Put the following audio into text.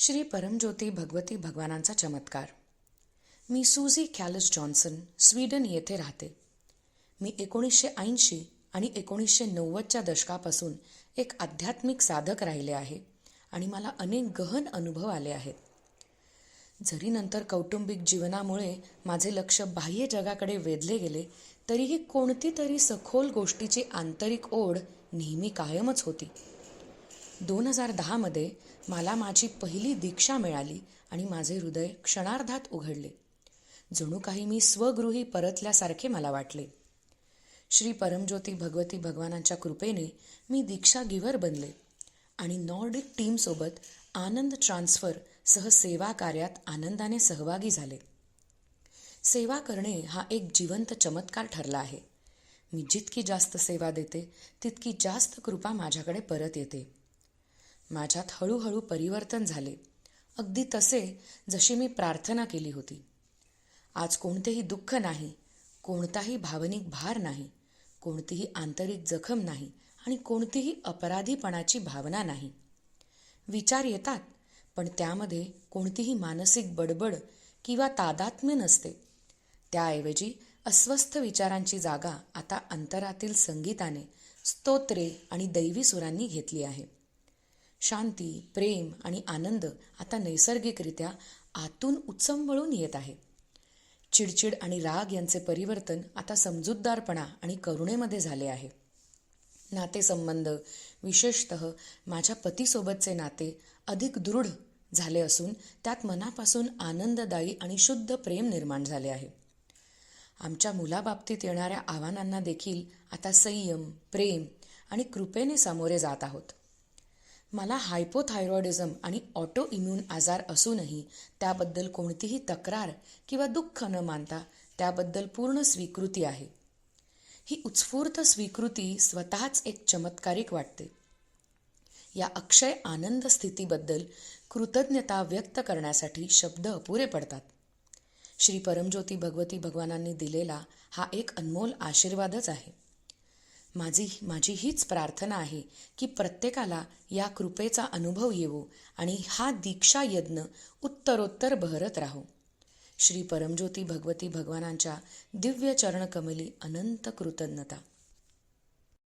श्री परमज्योती भगवती भगवानांचा चमत्कार. मी सुझी कॅलस जॉन्सन स्वीडन येथे राहते. मी एकोणीसशे ऐंशी आणि एकोणीसशे नव्वदच्या दशकापासून एक आध्यात्मिक साधक राहिले आहे आणि मला अनेक गहन अनुभव आले आहेत. जरी नंतर कौटुंबिक जीवनामुळे माझे लक्ष बाह्य जगाकडे वेधले गेले तरीही कोणती तरी सखोल गोष्टीची आंतरिक ओढ नेहमी कायमच होती. दोन हजार दहामध्ये मला माझी पहिली दीक्षा मिळाली आणि माझे हृदय क्षणार्धात उघडले. जणू काही मी स्वगृही परतल्यासारखे मला वाटले. श्री परमज्योती भगवती भगवानांच्या कृपेने मी दीक्षा गिव्हर बनले आणि नॉर्डिक टीमसोबत आनंद ट्रान्सफर सह सेवा कार्यात आनंदाने सहभागी झाले. सेवा करणे हा एक जिवंत चमत्कार ठरला आहे. मी जितकी जास्त सेवा देते तितकी जास्त कृपा माझ्याकडे परत येते. माझ्यात हळूहळू परिवर्तन झाले. अगदी तसे जशी मी प्रार्थना केली होती. आज कोणतेही दुःख नाही कोणताही भावनिक भार नाही कोणतीही आंतरिक जखम नाही आणि कोणतीही अपराधीपणाची भावना नाही. विचार येतात पण त्यामध्ये कोणतीही मानसिक बडबड किंवा तादात्म्य नसते. त्याऐवजी अस्वस्थ विचारांची जागा आता अंतरातील संगीताने स्तोत्रे आणि दैवी सुरांनी घेतली आहे. शांती प्रेम आणि आनंद आता नैसर्गिकरित्या आतून उचंबळून येत आहे. चिडचिड आणि राग यांचे परिवर्तन आता समजूतदारपणा आणि करुणेमध्ये झाले आहे. नातेसंबंध विशेषत माझ्या पतीसोबतचे नाते अधिक दृढ झाले असून त्यात मनापासून आनंददायी आणि शुद्ध प्रेम निर्माण झाले आहे. आमच्या मुलाबाबतीत येणाऱ्या आव्हानांना देखील आता संयम प्रेम आणि कृपेने सामोरे जात आहोत. मला हायपोथायरॉइडिझम आणि ऑटो इम्यून आजार असूनही त्याबद्दल कोणतीही तक्रार किंवा दुःख न मानता त्याबद्दल पूर्ण स्वीकृती आहे. ही उत्स्फूर्त स्वीकृती स्वतःच एक चमत्कारिक वाटते. या अक्षय आनंद स्थितीबद्दल कृतज्ञता व्यक्त करण्यासाठी शब्द अपुरे पडतात. श्री परमज्योती भगवती भगवानांनी दिलेला हा एक अनमोल आशीर्वादच आहे. माझी माझी हीच प्रार्थना आहे की प्रत्येकाला या कृपेचा अनुभव येवो आणि हा दीक्षा यज्ञ उत्तरोत्तर बहरत राहो. श्री परमज्योती भगवती भगवानांच्या दिव्य चरणकमली अनंत कृतज्ञता.